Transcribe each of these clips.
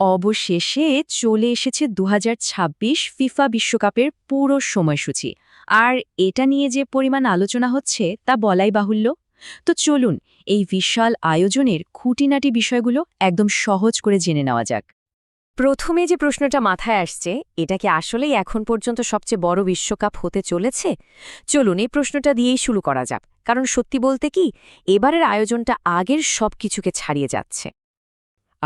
অবশেষে চলে এসেছে দু হাজার ছাব্বিশ ফিফা বিশ্বকাপের পুরো সময়সূচি। আর এটা নিয়ে যে পরিমাণ আলোচনা হচ্ছে, তা বলাই বাহুল্য। তো চলুন, এই বিশাল আয়োজনের খুঁটিনাটি বিষয়গুলো একদম সহজ করে জেনে নেওয়া যাক। প্রথমে যে প্রশ্নটা মাথায় আসছে, এটা কি আসলেই এখন পর্যন্ত সবচেয়ে বড় বিশ্বকাপ হতে চলেছে? চলুন, এই প্রশ্নটা দিয়েই শুরু করা যাক। কারণ সত্যি বলতে কি, এবারের আয়োজনটা আগের সব কিছুকে ছাড়িয়ে যাচ্ছে।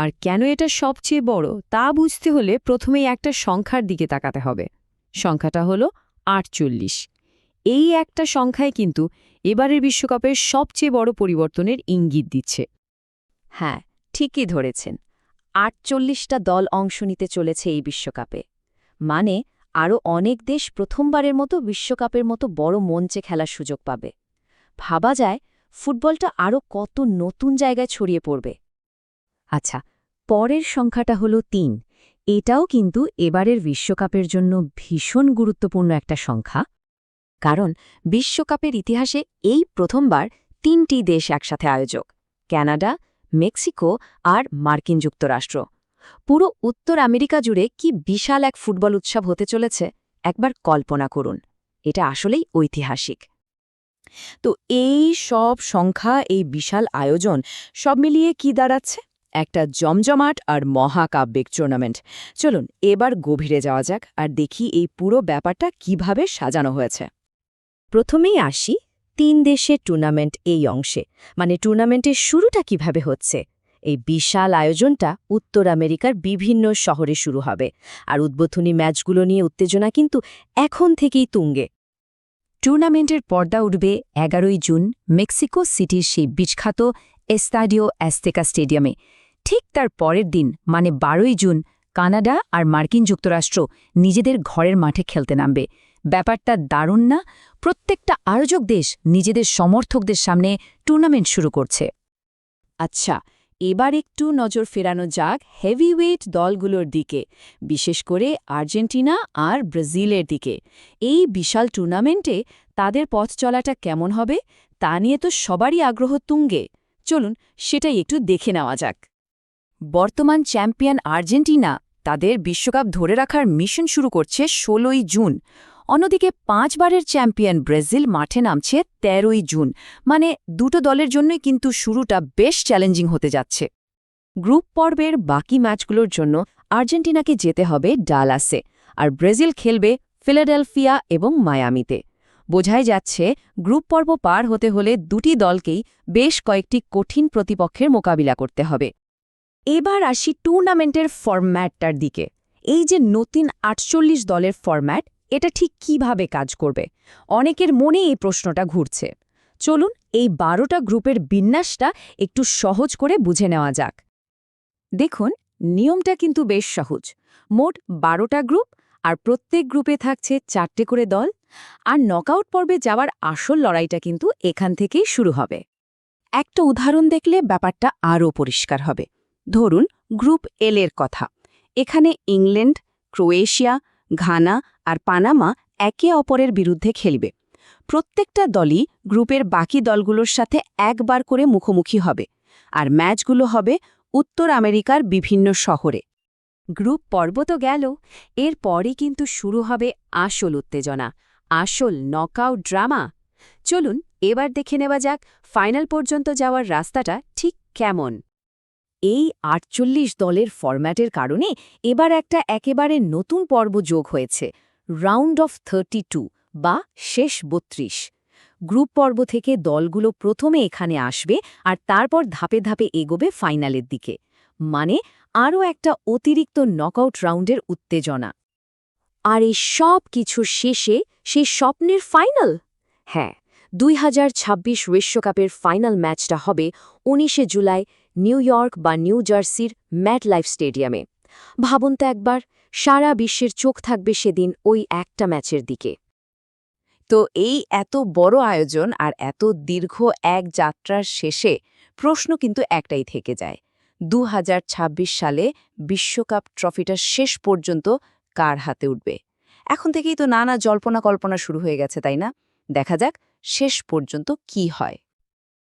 আর কেন এটা সবচেয়ে বড় তা বুঝতে হলে প্রথমেই একটা সংখ্যার দিকে তাকাতে হবে। সংখ্যাটা হলো আটচল্লিশ। এই একটা সংখ্যায় কিন্তু এবারের বিশ্বকাপের সবচেয়ে বড় পরিবর্তনের ইঙ্গিত দিচ্ছে। হ্যাঁ ঠিকই ধরেছেন। আটচল্লিশটা দল অংশ নিতে চলেছে এই বিশ্বকাপে। মানে আরও অনেক দেশ প্রথমবারের মতো বিশ্বকাপের মতো বড় মঞ্চে খেলার সুযোগ পাবে। ভাবা যায়, ফুটবলটা আরও কত নতুন জায়গায় ছড়িয়ে পড়বে। আচ্ছা পরের সংখ্যাটা হলো তিন। এটাও কিন্তু এবারের বিশ্বকাপের জন্য ভীষণ গুরুত্বপূর্ণ একটা সংখ্যা। কারণ বিশ্বকাপের ইতিহাসে এই প্রথমবার তিনটি দেশ একসাথে আয়োজক, ক্যানাডা, মেক্সিকো আর মার্কিন যুক্তরাষ্ট্র। পুরো উত্তর আমেরিকা জুড়ে কি বিশাল এক ফুটবল উৎসব হতে চলেছে, একবার কল্পনা করুন। এটা আসলেই ঐতিহাসিক। তো এই সব সংখ্যা, এই বিশাল আয়োজন সব মিলিয়ে কি দাঁড়াচ্ছে? একটা জমজমাট আর মহাকাব্যিক টুর্নামেন্ট চলুন, এবার গভীরে যাওয়া যাক আর দেখি এই পুরো ব্যাপারটা কীভাবে সাজানো হয়েছে। প্রথমেই আসি তিন দেশের টুর্নামেন্ট এই অংশে। মানে টুর্নামেন্টের শুরুটা কীভাবে হচ্ছে? এই বিশাল আয়োজনটা উত্তর আমেরিকার বিভিন্ন শহরে শুরু হবে। আর উদ্বোধনী ম্যাচগুলো নিয়ে উত্তেজনা কিন্তু এখন থেকেই তুঙ্গে। টুর্নামেন্টের পর্দা উঠবে এগারোই জুন মেক্সিকো সিটির সেই বিখ্যাত এস্তাডিও অ্যাস্তেকা স্টেডিয়ামে। ঠিক তার পরের দিন মানে বারোই জুন, কানাডা আর মার্কিন যুক্তরাষ্ট্র নিজেদের ঘরের মাঠে খেলতে নামবে। ব্যাপারটা দারুণ না? প্রত্যেকটা আয়োজক দেশ নিজেদের সমর্থকদের সামনে টুর্নামেন্ট শুরু করছে। আচ্ছা এবার একটু নজর ফেরানো যাক হেভিওয়েট দলগুলোর দিকে, বিশেষ করে আর্জেন্টিনা আর ব্রাজিলের দিকে। এই বিশাল টুর্নামেন্টে তাদের পথ চলাটা কেমন হবে, তা নিয়ে তো সবারই আগ্রহ তুঙ্গে। চলুন, সেটাই একটু দেখে নেওয়া যাক। বর্তমান চ্যাম্পিয়ন আর্জেন্টিনা তাদের বিশ্বকাপ ধরে রাখার মিশন শুরু করছে ষোলোই জুন। অন্যদিকে পাঁচবারের চ্যাম্পিয়ন ব্রাজিল মাঠে নামছে তেরোই জুন। মানে দুটো দলের জন্যই কিন্তু শুরুটা বেশ চ্যালেঞ্জিং হতে যাচ্ছে। গ্রুপ পর্বের বাকি ম্যাচগুলোর জন্য আর্জেন্টিনাকে যেতে হবে ডালাসে আর ব্রাজিল খেলবে ফিলাডেলফিয়া এবং মায়ামিতে। বোঝাই যাচ্ছে, গ্রুপ পর্ব পার হতে হলে দুটি দলকেই বেশ কয়েকটি কঠিন প্রতিপক্ষের মোকাবিলা করতে হবে। এবার আসি টুর্নামেন্টের ফরম্যাটটার দিকে। এই যে নতুন আটচল্লিশ দলের ফরম্যাট, এটা ঠিক কীভাবে কাজ করবে? অনেকের মনে এই প্রশ্নটা ঘুরছে। চলুন এই বারোটা গ্রুপের বিন্যাসটা একটু সহজ করে বুঝে নেওয়া যাক। দেখুন, নিয়মটা কিন্তু বেশ সহজ। মোট বারোটা গ্রুপ আর প্রত্যেক গ্রুপে থাকছে চারটে করে দল। আর নকআউট পর্বে যাওয়ার আসল লড়াইটা কিন্তু এখান থেকেই শুরু হবে। একটা উদাহরণ দেখলে ব্যাপারটা আরও পরিষ্কার হবে। ধরুন, গ্রুপ এল এর কথা। এখানে ইংল্যান্ড, ক্রোয়েশিয়া, ঘানা আর পানামা একে অপরের বিরুদ্ধে খেলবে। প্রত্যেকটা দলই গ্রুপের বাকি দলগুলোর সাথে একবার করে মুখোমুখি হবে আর ম্যাচগুলো হবে উত্তর আমেরিকার বিভিন্ন শহরে। গ্রুপ পর্ব তো গেল, এরপরই কিন্তু শুরু হবে আসল উত্তেজনা, আসল নকআউট ড্রামা। চলুন, এবার দেখে নেওয়া যাক, ফাইনাল পর্যন্ত যাওয়ার রাস্তাটা ঠিক কেমন? এই আটচল্লিশ দলের ফরম্যাটের কারণে এবার একটা একেবারে নতুন পর্ব যোগ হয়েছে, রাউন্ড অফ থার্টি বা শেষ বত্রিশ। গ্রুপ পর্ব থেকে দলগুলো প্রথমে এখানে আসবে আর তারপর ধাপে ধাপে এগোবে ফাইনালের দিকে। মানে আরও একটা অতিরিক্ত নকআউট রাউন্ডের উত্তেজনা। আর এই সব কিছুর শেষে সেই স্বপ্নের ফাইনাল? হ্যাঁ দুই হাজার বিশ্বকাপের ফাইনাল ম্যাচটা হবে উনিশে জুলাই নিউ ইয়র্ক বা নিউ জার্সির ম্যাট লাইফ স্টেডিয়ামে। ভাবুন তো একবার, সারা বিশ্বের চোখ থাকবে সেদিন ওই একটা ম্যাচের দিকে। তো এই এত বড় আয়োজন আর এত দীর্ঘ এক যাত্রার শেষে প্রশ্ন কিন্তু একটাই থেকে যায়। দু হাজার ছাব্বিশ সালে বিশ্বকাপ ট্রফিটা শেষ পর্যন্ত কার হাতে উঠবে? এখন থেকেই তো নানা জল্পনা কল্পনা শুরু হয়ে গেছে, তাই না? দেখা যাক শেষ পর্যন্ত কি হয়।